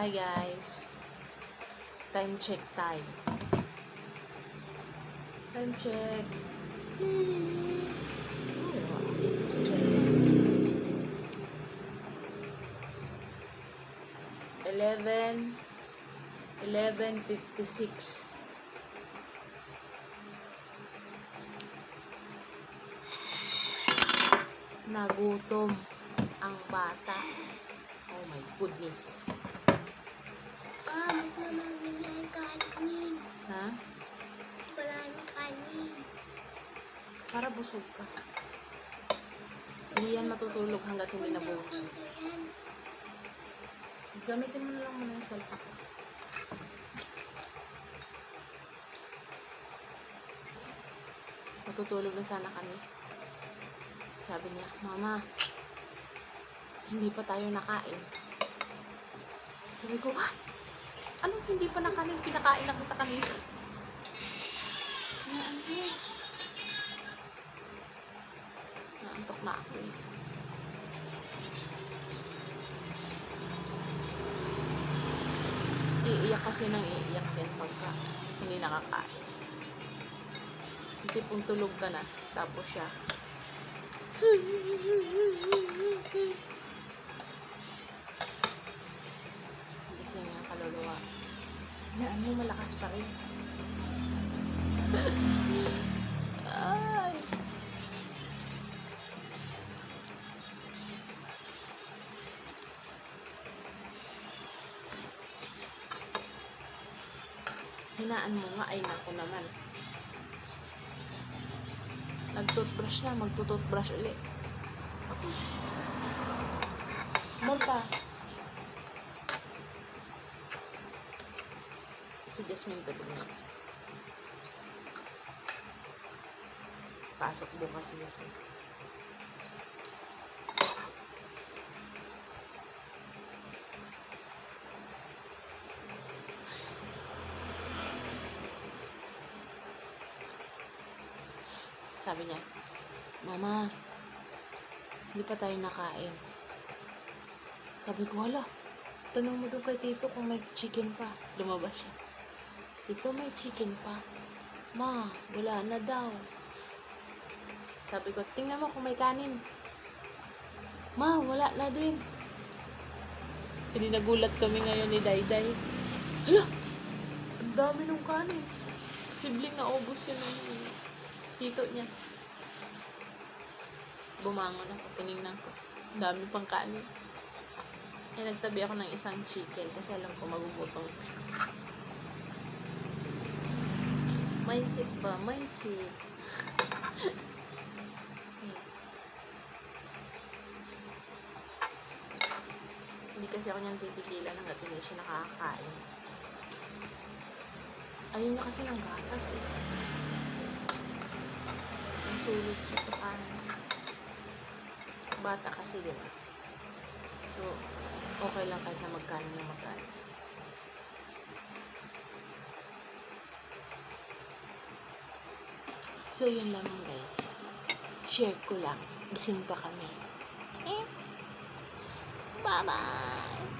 Hi guys. Time check time. Time check. China? 11 11.56 Nagutom ang bata. Oh my goodness. Ah, marami yung kanin. Ha? Marami kanin. Para busog ka. Hindi yan matutulog hanggat hindi nabubusog. Gamitin mo na lang muna yung cellphone. Matutulog na sana kami. Sabi niya, Mama, hindi pa tayo nakain. Sabi ko, what? Anong hindi pa nakain? Pinakain na kita kanina. Na, ano? Naantok na ako eh. Iiyak kasi nang iiyak din pagka hindi nakakain. Yung tipong tulog ka na, tapos siya. Kaluluwa. Na ano, malakas pa rin. Ay. Hinaan mo nga, ay nako naman. Nag-toothbrush na, magto-toothbrush ulit. More pa. Si Jasmine tulog na. Pasok bukas si Jasmine. Sabi niya, Mama, hindi pa tayo nakain. Sabi ko, wala. Tanong mo doon kay Tito kung may chicken pa. Lumabas siya. Tito, may chicken pa. Ma, wala na daw. Sabi ko, tingnan mo kung may kanin. Ma, wala na din. Hindi nagulat kami ngayon ni Dayday. Hala, ang dami ng kanin. Sibling na ubos yun ng tito niya. Bumangon ako, tinignan ko. Ang dami pang kanin. Eh, nagtabi ako ng isang chicken kasi alam ko magugutom. Mindset ba? Mindset. Hmm. Hindi kasi ako niyang titigilan hanggat hindi siya nakakakain. Ayaw niya kasi ng gatas eh. Nasulit siya sa kanin. Bata kasi, di ba? So, okay lang kahit na magkano na magkano. So, yun lamang guys. Share ko lang. Gising pa kami. Eh? Bye-bye!